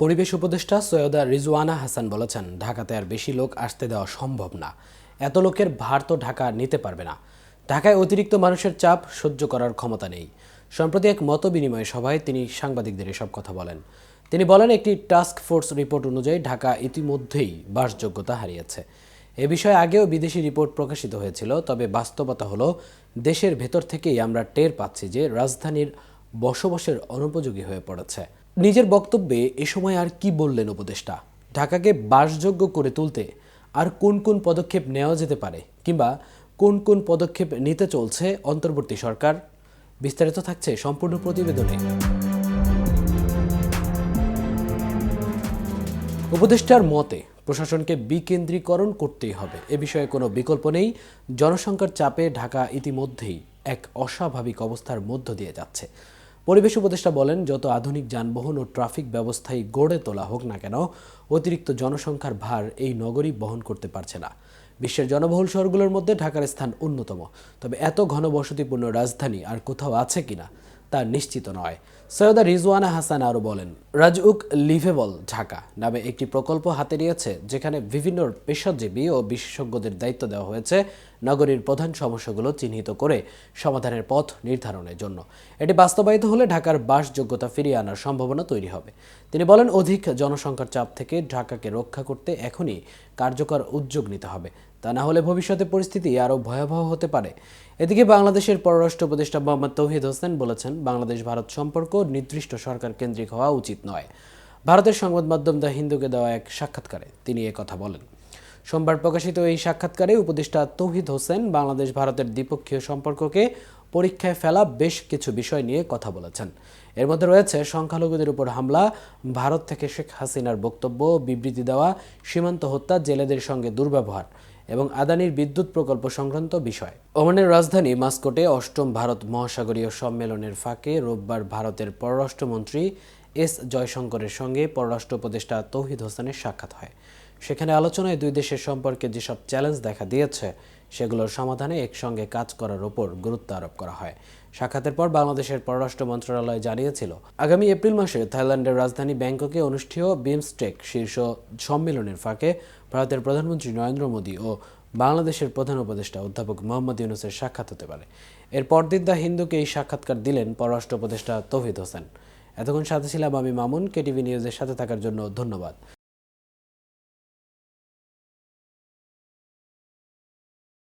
পরিবেশ উপদেষ্টা সৈয়দা রিজওয়ানা হাসান বলেছেন, ঢাকাতে আর বেশি লোক আসতে দেওয়া সম্ভব না। এত লোকের ভার তো ঢাকা নিতে পারবে না। ঢাকায় অতিরিক্ত মানুষের চাপ সহ্য করার ক্ষমতা নেই। সম্প্রতি এক মত বিনিময় সভায় তিনি সাংবাদিকদের এসব কথা বলেন। তিনি বলেন, একটি টাস্ক ফোর্স রিপোর্ট অনুযায়ী ঢাকা ইতিমধ্যেই বাসযোগ্যতা হারিয়েছে। এ বিষয়ে আগেও বিদেশি রিপোর্ট প্রকাশিত হয়েছিল, তবে বাস্তবতা হলো, দেশের ভেতর থেকেই আমরা টের পাচ্ছি যে রাজধানীর বসবাসের অনুপযোগী হয়ে পড়েছে। নিজের বক্তব্যে এ সময় আর কি বললেন উপদেষ্টা? ঢাকাকে বাসযোগ্য করে তুলতে আর কোন কোন পদক্ষেপ নেওয়া যেতে পারে কিংবা কোন কোন পদক্ষেপ নিতে চলছে অন্তর্বর্তী সরকার? বিস্তারিত থাকছে সম্পূর্ণ প্রতিবেদনে। উপদেষ্টার মতে, প্রশাসনকে বিকেন্দ্রীকরণ করতেই হবে। এ বিষয়ে কোনো বিকল্প নেই। জনসংখ্যার চাপে ঢাকা ইতিমধ্যেই এক অস্বাভাবিক অবস্থার মধ্য দিয়ে যাচ্ছে। পরিবেশ উপদেষ্টা বলেন, যত আধুনিক যানবাহন ও ট্রাফিক ব্যবস্থাই গড়ে তোলা হোক না কেন, অতিরিক্ত জনসংখ্যার ভার এই নগরী বহন করতে পারছে না। বিশ্বের জনবহুল শহরগুলোর মধ্যে ঢাকার স্থান অন্যতম। তবে এত ঘনবসতিপূর্ণ রাজধানী আর কোথাও আছে কিনা? তা নিশ্চিত নয়। সৈয়দা রিজওয়ানা হাসান আরও বলেন, রাজউক লিভেবল, ঢাকা নামে একটি প্রকল্প হাতে নিয়েছে, যেখানে বিভিন্ন পেশাজীবী ও বিশেষজ্ঞদের দায়িত্ব দেওয়া হয়েছে নগরীর প্রধান সমস্যাগুলো চিহ্নিত করে সমাধানের পথ নির্ধারণের জন্য। এটি বাস্তবায়িত হলে ঢাকার বাসযোগ্যতা ফিরিয়ে আনার সম্ভাবনা তৈরি হবে। তিনি বলেন, অধিক জনসংখ্যার চাপ থেকে ঢাকাকে রক্ষা করতে এখনই কার্যকর উদ্যোগ নিতে হবে। তা না হলে ভবিষ্যতে পরিস্থিতি আরও ভয়াবহ হতে পারে। এদিকে বাংলাদেশের পররাষ্ট্র উপদেষ্টা মোহাম্মদ তৌহিদ হোসেন বলেছেন, বাংলাদেশ ভারত সম্পর্ক নির্দিষ্ট সরকার কেন্দ্রিক হওয়া উচিত নয়। ভারতের সংবাদ মাধ্যম দ্য হিন্দুকে দেওয়া এক সাক্ষাৎকারে তিনি কথা বলেন। সোমবার প্রকাশিত এই সাক্ষাৎকারে উপদেষ্টা তৌহিদ হোসেন বাংলাদেশ ভারতের দ্বিপক্ষীয় সম্পর্ককে পরীক্ষায় ফেলা বেশ কিছু বিষয় নিয়ে কথা বলেছেন। এর মধ্যে রয়েছে সংখ্যালঘুদের উপর হামলা, ভারত থেকে শেখ হাসিনার বক্তব্য, বিবৃতি দেওয়া, সীমান্ত হত্যা, জেলেদের সঙ্গে দুর্ব্যবহার। এবং আদানির বিদ্যুৎ প্রকল্প সংক্রান্ত বিষয়। ওমানের রাজধানী মাস্কোটে অষ্টম ভারত মহাসাগরীয় সম্মেলনের ফাঁকে রোববার ভারতের পররাষ্ট্রমন্ত্রী এস জয়শঙ্করের সঙ্গে পররাষ্ট্র উপদেষ্টা তৌহিদ হোসেনের সাক্ষাৎ হয়। সেখানে আলোচনায় দুই দেশের সম্পর্কে যেসব চ্যালেঞ্জ দেখা দিয়েছে, সেগুলোর সমাধানে একসঙ্গে কাজ করার ওপর গুরুত্ব আরোপ করা হয়। সাক্ষাতের পর বাংলাদেশের পররাষ্ট্র মন্ত্রণালয় জানিয়েছিল, আগামী এপ্রিল মাসে থাইল্যান্ডের রাজধানী ব্যাংককে অনুষ্ঠেয় বিমস্টেক শীর্ষ সম্মেলনের ফাঁকে ভারতের প্রধানমন্ত্রী নরেন্দ্র মোদী ও বাংলাদেশের প্রধান উপদেষ্টা অধ্যাপক মোহাম্মদ ইউনুসের সাক্ষাৎ হতে পারে। এর পরদিন দ্য হিন্দুকে এই সাক্ষাৎকার দিলেন পররাষ্ট্র উপদেষ্টা তৌহিদ হোসেন। এতক্ষণ সাথে ছিলাম আমি মামুন, কেটিভি নিউজের সাথে থাকার জন্য ধন্যবাদ।